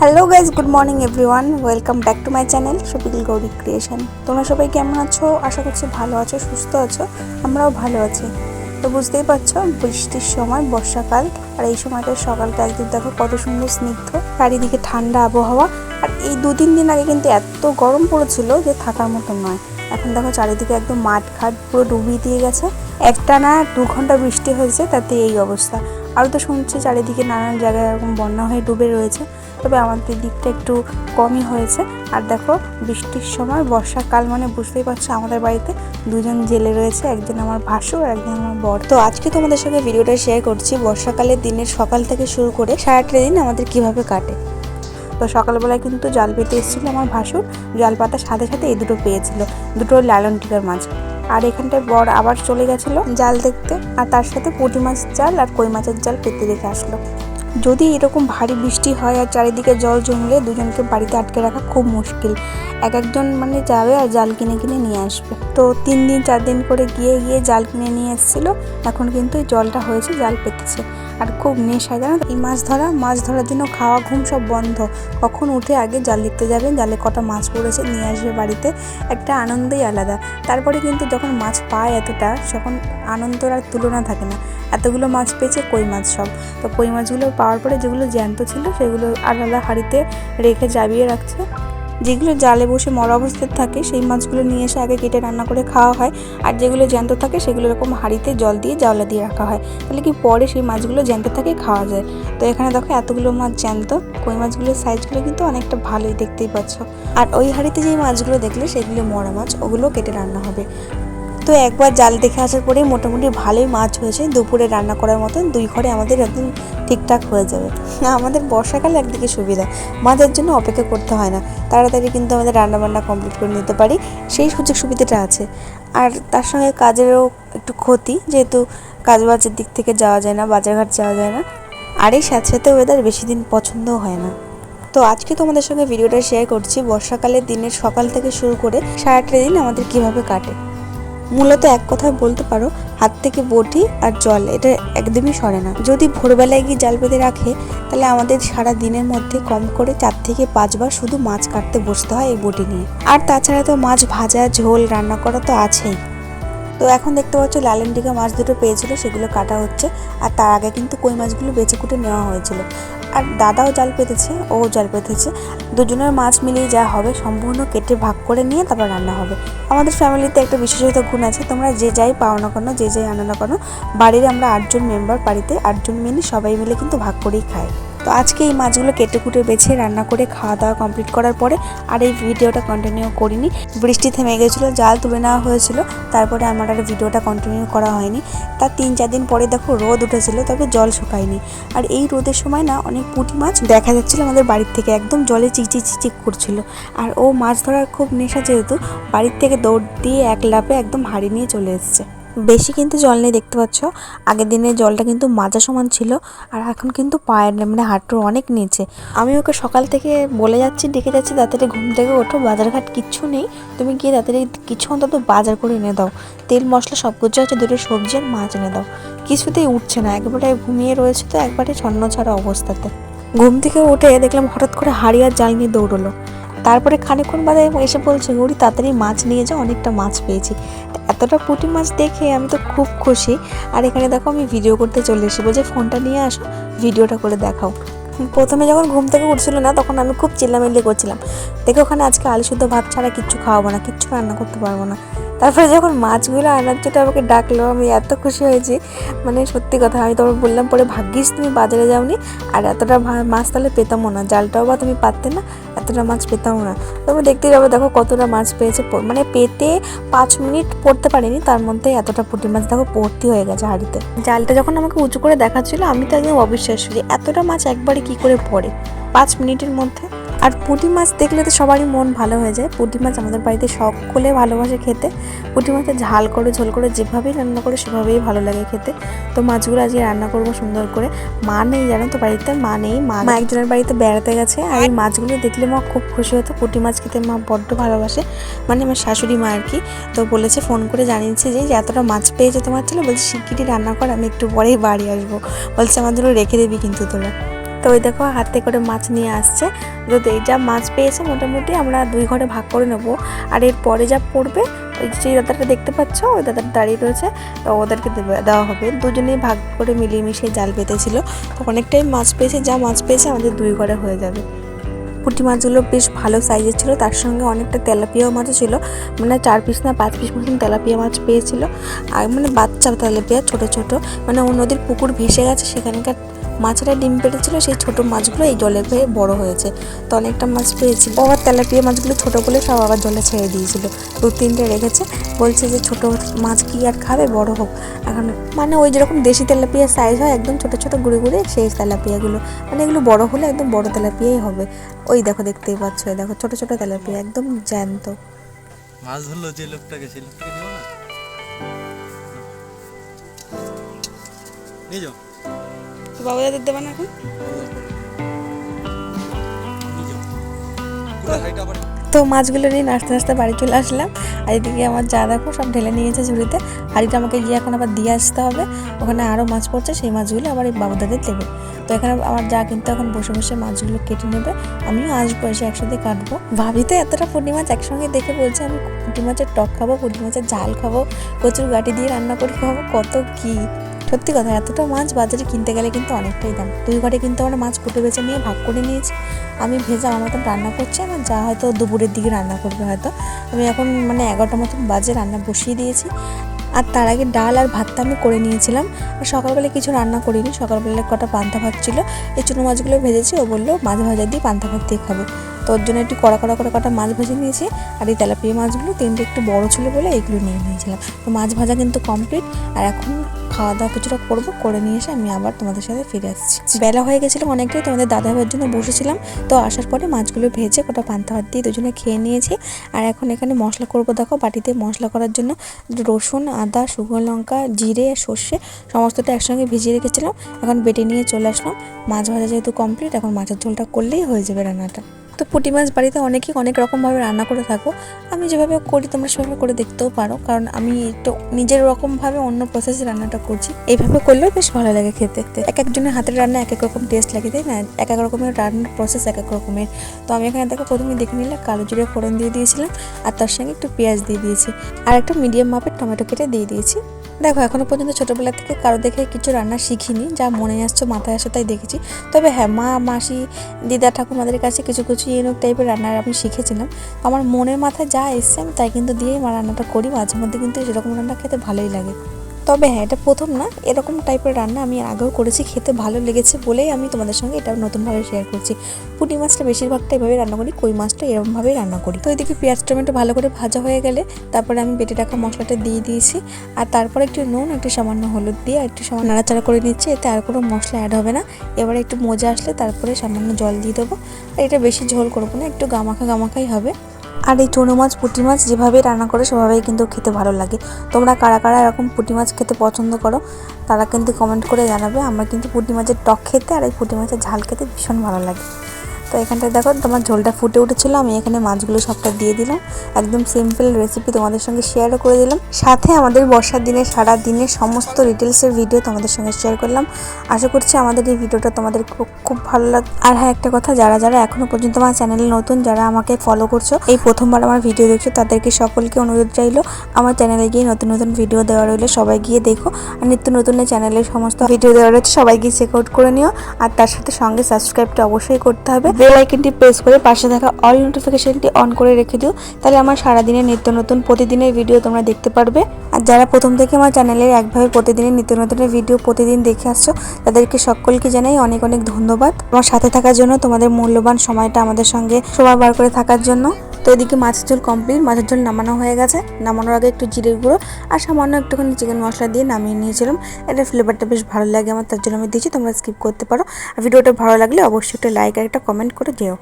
Hello guys good morning everyone welcome back to my channel Sapil Gauri creation তোমরা সবাই কেমন আছো? আশা করছি ভালো আছো, সুস্থ আছো, আমরাও ভালো আছি। তো বুঝতেই পারছ, বৃষ্টির সময়, বর্ষাকাল, আর এই সময়টার সকালটা একদিন দেখো কত সুন্দর স্নিগ্ধ, চারিদিকে ঠান্ডা আবহাওয়া। আর এই দু তিন দিন আগে কিন্তু এত গরম পড়েছিল যে থাকার মতো নয়। এখন দেখো চারিদিকে একদম মাঠ ঘাট পুরো ডুবিয়ে দিয়ে গেছে। একটা না দু ঘণ্টা বৃষ্টি হয়েছে, তাতে এই অবস্থা। আরও তো শুনছি চারিদিকে নানান জায়গায় এরকম বন্যা হয়ে ডুবে রয়েছে, তবে আমাদের দিকটা একটু কমই হয়েছে। আর দেখো, বৃষ্টির সময়, বর্ষাকাল মানে বুঝতেই পারছ আমাদের বাড়িতে দুজন জেলে রয়েছে, একজন আমার ভাসুর আর একজন আমার বর। তো আজকে তোমাদের সঙ্গে ভিডিওটা শেয়ার করছি, বর্ষাকালের দিনের সকাল থেকে শুরু করে সারাটা দিন আমাদের কীভাবে কাটে। তো সকালবেলায় কিন্তু জাল পেতে এসেছিল আমার ভাসুর। জাল পাতার সাথে সাথে এই দুটো পেয়েছিল, দুটো লালন টিকার মাছ। আর এখানটায় বর আবার চলে গেছিল জাল দেখতে, আর তার সাথে পুঁটি মাছের জাল আর কই মাছের জাল পেতে রেখে আসলো। যদি এরকম ভারী বৃষ্টি হয় আর চারিদিকে জল জমলে দুজনকে বাড়িতে আটকে রাখা খুব মুশকিল। এক একজন মানে যাবে আর জাল কিনে কিনে নিয়ে আসবে। তো তিন দিন, চার দিন করে গিয়ে গিয়ে জাল কিনে নিয়ে এসেছিল, এখন কিন্তু জলটা হয়েছে, জাল পেতেছে। আর খুব নেশা জানো এই মাছ ধরা, মাছ ধরার জন্য খাওয়া, ঘুম সব বন্ধ। কখন উঠে আগে জাল দেখতে যাবেন জালে কটা মাছ পড়েছে, নিয়ে আসবে বাড়িতে। একটা আনন্দই আলাদা। তারপরে কিন্তু যখন মাছ পায় এতটা, তখন আনন্দর আর তুলনা থাকে না। এতগুলো মাছ পেয়েছে কই মাছ সব? তো কই মাছগুলো পাওয়ার পরে যেগুলো জ্যান্ত ছিল, সেগুলো আলাদা হাঁড়িতে রেখে জাবিয়ে রাখছে। যেগুলো জালে বসে মরা অবস্থায় থাকে, সেই মাছগুলো নিয়ে এসে আগে কেটে রান্না করে খাওয়া হয়। আর যেগুলো জ্যান্ত থাকে, সেগুলো এরকম হাঁড়িতে জল দিয়ে জাওলা দিয়ে রাখা হয়। তাহলে কি পরে সেই মাছগুলো জ্যান্ত থাকে খাওয়া যায়? তো এখানে দেখো এতগুলো মাছ জ্যান্ত। কই মাছগুলোর সাইজগুলো কিন্তু অনেকটা ভালোই দেখতেই পাচ্ছ। আর ওই হাঁড়িতে যেই মাছগুলো দেখলে, সেগুলো মরা মাছ ওগুলো কেটে রান্না হবে। তো একবার জাল দেখে আসার পরেই মোটামুটি ভালোই মাছ হয়েছে। দুপুরে রান্না করার মতন দুই ঘরে আমাদের একদম ঠিকঠাক হয়ে যাবে। আমাদের বর্ষাকালে একদিকে সুবিধা মাছের জন্য অপেক্ষা করতে হয় না। তাড়াতাড়ি কিন্তু আমাদের রান্নাবান্না কমপ্লিট করে নিতে পারি। সেই সুযোগ সুবিধাটা আছে। আর তার সঙ্গে কাজেরও একটু ক্ষতি, যেহেতু কাজ বাজের দিক থেকে যাওয়া যায় না, বাজারঘাট যাওয়া যায় না। আর এই সাথে সাথে ওয়েদার বেশি দিন পছন্দও হয় না। তো আজকে তোমাদের সঙ্গে ভিডিওটা শেয়ার করছি। বর্ষাকালের দিনের সকাল থেকে শুরু করে সারাটা দিন আমাদের কীভাবে কাটে। মূলত এক কথায় বলতে পারো, হাত থেকে বটি আর জল, এটা একদমই সরে না। যদি ভোরবেলায় গিয়ে জাল পেতে রাখে, তাহলে আমাদের সারা দিনের মধ্যে কম করে চার থেকে পাঁচবার শুধু মাছ কাটতে বসতে হয় এই বটি নিয়ে। আর তাছাড়া তো মাছ ভাজা, ঝোল, রান্না করা তো আছেই। তো এখন দেখতে পাচ্ছ লালেন টিকা মাছ দুটো পেয়েছিল, সেগুলো কাটা হচ্ছে। আর তার আগে কিন্তু কই মাছগুলো বেছে কুটে নেওয়া হয়েছিল। আর দাদাও জাল পেতেছে ও জাল পেতেছে। দুজনের মাছ মিলিয়ে যা হবে, সম্পূর্ণ কেটে ভাগ করে নিয়ে তারপর রান্না হবে। আমাদের ফ্যামিলিতে একটা বিশেষত গুণ আছে, তোমরা যে যাই পাও না কেন, যে যাই আনো না কেন, বাড়ির আমরা আটজন মেম্বার বাড়িতে আটজন মিলে সবাই মিলে কিন্তু ভাগ করেই খাই তো আজকে এই মাছগুলো কেটে কুটে বেছে রান্না করে খাওয়া দাওয়া কমপ্লিট করার পরে আর এই ভিডিওটা কন্টিনিউ করিনি। বৃষ্টি থেমে গেছিল, জাল তুলে নেওয়া হয়েছিল, তারপরে আমার আর ভিডিওটা কন্টিনিউ করা হয়নি। তার তিন চার দিন পরে দেখো রোদ উঠেছিল, তবে জল শুকায়নি। আর এই রোদের সময় না অনেক পুঁটি মাছ দেখা যাচ্ছিল আমাদের বাড়ির থেকে, একদম জলে চিকচিক চিকচিক করছিল। আর ও মাছ ধরার খুব নেশা যেহেতু, বাড়ির থেকে দৌড় দিয়ে এক লাফে একদম হাড়ি নিয়ে চলে এসেছে। বেশি কিন্তু জল নেই দেখতে পাচ্ছ। আগের দিনে জলটা কিন্তু মাজা সমান ছিল, আর এখন কিন্তু পায়ের মানে হাঁটুর অনেক নিচে। আমি ওকে সকাল থেকে বলে যাচ্ছি, ডেকে যাচ্ছি, তাড়াতাড়ি ঘুম থেকে ওঠো, বাজারঘাট কিচ্ছু নেই। তুমি গিয়ে তাড়াতাড়ি কিছু অন্তত বাজার করে এনে দাও। তেল, মশলা সব কিছু আছে, দুটো সবজি আর মাছ এনে দাও। কিছুতেই উঠছে না, একবারে ঘুমিয়ে রয়েছে তো, একবারে ছন্ন ছাড়া অবস্থাতে। ঘুম থেকে উঠে দেখলাম হঠাৎ করে হাড়ি আর জাল নিয়ে দৌড়লো। তারপরে খানিকক্ষণ বাদে এসে বলছে গৌরী তাড়াতাড়ি মাছ নিয়ে যাও অনেকটা মাছ পেয়েছি। এতটা পুঁটি মাছ দেখে আমি তো খুব খুশি। আর এখানে দেখো, আমি ভিডিও করতে চলে এসে বলছে, ফোনটা নিয়ে আসো ভিডিওটা করে দেখাও। প্রথমে যখন ঘুম থেকে উঠছিল না, তখন আমি খুব চিল্লামিল্লি করছিলাম। দেখে, ওখানে আজকে আলু শুদ্ধ ভাত ছাড়া কিচ্ছু খাওয়াবো না, কিচ্ছু রান্না করতে পারব না। তারপরে যখন মাছগুলো আনার জন্য আমাকে ডাকলো, আমি এত খুশি হয়েছি। মানে সত্যি কথা, আমি তোমার বললাম, পরে ভাগ্যিস তুমি বাজারে যাওনি। আর এতটা মাছ তাহলে পেতামও না। জালটাও বা তুমি পারতে না, এতটা মাছ পেতামও না। তবে দেখতে যাব, দেখো কতটা মাছ পেয়েছে। মানে পেতে পাঁচ মিনিট পড়তে পারিনি, তার মধ্যে এতটা পুঁটি মাছ, দেখো ভর্তি হয়ে গেছে হাঁড়িতে। জালটা যখন আমাকে উঁচু করে দেখাচ্ছিল, আমি তো একদম অবিশ্বাস এতটা মাছ একবারে কি করে পড়ে? পাঁচ মিনিটের মধ্যে। আর পুঁটি মাছ দেখলে তো সবারই মন ভালো হয়ে যায়। পুঁটি মাছ আমাদের বাড়িতে সকলে ভালোবাসে খেতে। পুঁটি মাছের ঝাল করে ঝোল করে যেভাবেই রান্না করে সেভাবেই ভালো লাগে খেতে। তো মাছগুলো আজকে রান্না করব সুন্দর করে। মা নেই জানো তো বাড়িতে? মা নেই মা মা একজনের বাড়িতে বেড়াতে গেছে। আর এই মাছগুলো দেখলে মা খুব খুশি হতো। পুঁটি মাছ খেতে মা বড্ড ভালোবাসে। মানে আমার শাশুড়ি মা আর কি। তো বলেছে ফোন করে জানিয়েছে যে যে এতটা মাছ পেয়েছে তোমার ছিল? বলছে শিগগিরই রান্না কর আমি একটু পরেই বাড়ি আসব। বলছে আমার জন্য রেখে দিবি কিন্তু তোরা। তো ওই দেখো হাতে করে মাছ নিয়ে আসছে। এই যা মাছ পেয়েছে, মোটামুটি আমরা দুই ঘরে ভাগ করে নেব। আর এর পরে যা পড়বে, ওই যে দাদাটা দেখতে পাচ্ছ, ওই দাদাটা দাঁড়িয়ে রয়েছে, তো ওদেরকে দেওয়া হবে। দুজনেই ভাগ করে মিলিয়ে মিশিয়ে জাল পেতেছিল তো অনেকটাই মাছ পেয়েছে, যা মাছ পেয়েছে আমাদের দুই ঘরে হয়ে যাবে। পুঁটি মাছগুলো বেশ ভালো সাইজের ছিল, তার সঙ্গে অনেকটা তেলাপিয়াও মাছও ছিল। মানে চার পিস না পাঁচ পিস মতন তেলাপিয়া মাছ পেয়েছিল। আর মানে বাচ্চা তেলাপিয়া, ছোট ছোট। মানে ও নদীর পুকুর ভেসে গেছে, সেখানকার মাছেরা ডিম পেড়েছিল, সেই ছোট মাছগুলো এই জলে পেয়ে বড় হয়েছে। তো অনেকটা মাছ পেয়েছি। ও আবার তেলাপিয়া মাছগুলো ছোট বলে সব আবার জলে ছেড়ে দিয়েছিল। দু তিনটে রেখেছে। বলছে যে ছোট মাছ কি আর খাবে, বড় হোক। এখন মানে ওই যেরকম দেশি তেলাপিয়ার সাইজ হয়, একদম ছোট ছোট গুঁড়ে গুঁড়ে সেই তেলাপিয়াগুলো। মানে এগুলো বড় হলে একদম বড় তেলাপিয়াই হবে। ওই দেখো দেখতেই পাচ্ছ দেখো ছোট ছোট তেলাপিয়া, একদম জ্যান্ত। মাছ ধরলো যে লোকটাকে, সেই লোকটাকে নিয়ে যাও। বাবু দাদের দেবে না এখন? তো মাছগুলো নিয়ে নাচতে নাচতে বাড়ি চলে আসলাম। আর এদিকে আমার যা দেখো সব ঢেলে নিয়েছে ঝুড়িতে। হাড়িটা আমাকে গিয়ে এখন আবার দিয়ে আসতে হবে। ওখানে আরও মাছ পড়ছে, সেই মাছগুলো আবার এই বাবুদাদের দেবে। তো এখানে আমার যা কিন্তু এখন বসে বসে মাছগুলো কেটে নেবে। আমিও আসব, এসে একসাথে কাটবো। ভাবি তো এতটা পুঁটি মাছ একসঙ্গে দেখে বলছে, আমি পুঁটি মাছের টক খাব, পুঁটি মাছের ঝাল খাব, কচুর গাটি দিয়ে রান্না করে খাব, কত কি? সত্যি কথা, এতটা মাছ বাজারে কিনতে গেলে কিন্তু অনেকটাই দাম। দুই ঘরে কিন্তু আমরা মাছ কুটে বেছে নিয়ে ভাগ করে নিয়েছি। আমি ভেজা আমার মতন রান্না করছি, আমার যা হয়তো দুপুরের দিকে রান্না করবে হয়তো। আমি এখন মানে এগারোটা মতন বাজে রান্না বসিয়ে দিয়েছি। আর তার আগে ডাল আর ভাতটা আমি করে নিয়েছিলাম। আর সকালবেলা কিছু রান্না করিনি, সকালবেলা কটা পান্তা ভাত ছিল। এই চুনো মাছগুলো ভেজেছি, ও বলল মাছ ভাজা দিয়ে পান্তা ভাত দিয়ে খাবে। তো ওর জন্য একটু কড়া কড়া করে কটা মাছ ভেজে নিয়েছি। আর এই তেলাপিয়া মাছগুলো তিনটে একটু বড় ছিল বলে এগুলো নিয়ে নিয়েছিলাম। তো মাছ ভাজা কিন্তু কমপ্লিট আর এখন খাওয়া দাওয়া কিছুটা করব, করে নিয়ে এসে আমি আবার তোমাদের সাথে ফিরে আসছি। বেলা হয়ে গেছিল অনেকটাই, তোমাদের দাদা ভাইয়ের জন্য বসেছিলাম। তো আসার পরে মাছগুলো ভেজে কটা পান্তা ভাত দিয়ে দুজনে খেয়ে নিয়েছি। আর এখন এখানে মশলা করব, দেখো বাটিতে মশলা করার জন্য রসুন, আদা, শুকনো লঙ্কা, জিরে, সর্ষে সমস্তটা একসঙ্গে ভিজিয়ে রেখেছিলাম। এখন বেটে নিয়ে চলে আসলাম। মাছ ভাজা যেহেতু কমপ্লিট এখন মাছের ঝোলটা করলেই হয়ে যাবে রান্নাটা। তো পুঁটি মাছ বাড়িতে অনেকেই অনেক রকমভাবে রান্না করে থাকো। আমি যেভাবে করি তোমরা সেভাবে করে দেখতেও পারো। কারণ আমি একটু নিজের রকমভাবে অন্য প্রসেসে রান্নাটা করছি। এইভাবে করলেও বেশ ভালো লাগে খেতে। এক একজনের হাতের রান্না এক এক রকম টেস্ট লাগে, তাই না? এক এক রকমের রান্নার প্রসেস এক এক রকমের। তো আমি এখানে দেখো প্রথমে দেখে নিলে কালো জিরে ফোড়ন দিয়ে দিয়েছিলাম আর তার সঙ্গে একটু পেঁয়াজ দিয়ে দিয়েছি। আর একটা মিডিয়াম মাপের টমেটো কেটে দিয়ে দিয়েছি। দেখো, এখনও পর্যন্ত ছোটোবেলা থেকে কারও দেখে কিছু রান্না শিখিনি, যা মনে আসছে, মাথায় আসে তাই দেখেছি। তবে হ্যাঁ মা, মাসি, দিদা ঠাকুমাদের কাছে কিছু কিছু ইউনিক টাইপের রান্নার আমি শিখেছিলাম। আমার মনের মাথায় যা এসছে, আমি তাই কিন্তু দিয়েই মা রান্নাটা করি। মাঝে মধ্যে কিন্তু সেরকম রান্না খেতে ভালোই লাগে। তবে হ্যাঁ এটা প্রথম না। এরকম টাইপের রান্না আমি আগেও করেছি, খেতে ভালো লেগেছে বলেই আমি তোমাদের সঙ্গে এটা নতুনভাবে শেয়ার করছি। পুঁটি মাছটা বেশিরভাগটা এভাবে রান্না করি, কই মাছটা এরকমভাবেই রান্না করি। তো এদিকে পেঁয়াজ টমেটো ভালো করে ভাজা হয়ে গেলে তারপরে আমি বেটে রাখা মশলাটা দিয়ে দিয়েছি। আর তারপরে একটু নুন, একটু সামান্য হলুদ দিয়ে আর একটু সামান্য নাড়াচাড়া করে নিচ্ছি, এতে আর কোনো মশলা অ্যাড হবে না। এবারে একটু মজা আসলে তারপরে সামান্য জল দিয়ে দেবো। আর এটা বেশি ঝোল করব না, একটু গামাখা গামাখাই হবে। আর এই চুনো মাছ, পুঁটি মাছ যেভাবে রান্না করে সেভাবেই কিন্তু খেতে ভালো লাগে। তোমরা কারা কারা এরকম পুঁটি মাছ খেতে পছন্দ করো, তারা কিন্তু কমেন্ট করে জানাবে। আমার কিন্তু পুঁটি মাছের টক খেতে আর এই পুঁটি মাছের ঝাল খেতে ভীষণ ভালো লাগে। তো এখানটায় দেখো, তোমার ঝোলটা ফুটে উঠেছিল, আমি এখানে মাছগুলো সবটা দিয়ে দিলাম। একদম সিম্পল রেসিপি তোমাদের সঙ্গে শেয়ারও করে দিলাম। সাথে আমাদের বর্ষার দিনে, সারা দিনের সমস্ত ডিটেলসের ভিডিও তোমাদের সঙ্গে শেয়ার করলাম। আশা করছি আমাদের এই ভিডিওটা তোমাদের খুব ভালো লাগবে আর হ্যাঁ একটা কথা, যারা যারা এখনও পর্যন্ত আমার চ্যানেলে নতুন, যারা আমাকে ফলো করছ, এই প্রথমবার আমার ভিডিও দেখছ, তাদেরকে সকলকে অনুরোধ চাইলো আমার চ্যানেলে গিয়ে নতুন নতুন ভিডিও দেওয়া রইল, সবাই গিয়ে দেখো। আর নিত্য নতুন চ্যানেলের সমস্ত ভিডিও দেওয়া রয়েছে, সবাই গিয়ে চেক আউট করে নিও। আর তার সাথে সঙ্গে সাবস্ক্রাইবটা অবশ্যই করতে হবে। বেল আইকনটি প্রেস করে পাশে থাকা অল নোটিফিকেশনটি অন করে রেখে দিও। তাহলে আমার সারাদিনের নিত্য নতুন প্রতিদিনের ভিডিও তোমরা দেখতে পারবে। আর যারা প্রথম থেকে আমার চ্যানেলের একভাবে প্রতিদিনের নিত্য নতুনের ভিডিও প্রতিদিন দেখে আসছো, তাদেরকে সকলকে জানাই অনেক অনেক ধন্যবাদ। আমার সাথে থাকার জন্য তোমাদের মূল্যবান সময়টা আমাদের সঙ্গে সময় বার করে থাকার জন্য। এদিকে মাছের ঝোল কমপ্লিট মাছের ঝোল নামানো হয়ে গেছে। নামানোর আগে একটু জিরের গুঁড়ো আর সামান্য একটুখানি চিকেন মশলা দিয়ে নামিয়ে নিয়েছিলাম। এটা ফ্লেভারটা বেশ ভালো লাগে আমার, তার জন্য আমি দিয়েছি, তোমরা স্কিপ করতে পারো। আর ভিডিওটা ভালো লাগলে অবশ্যই একটা লাইক আর একটা কমেন্ট করে যেও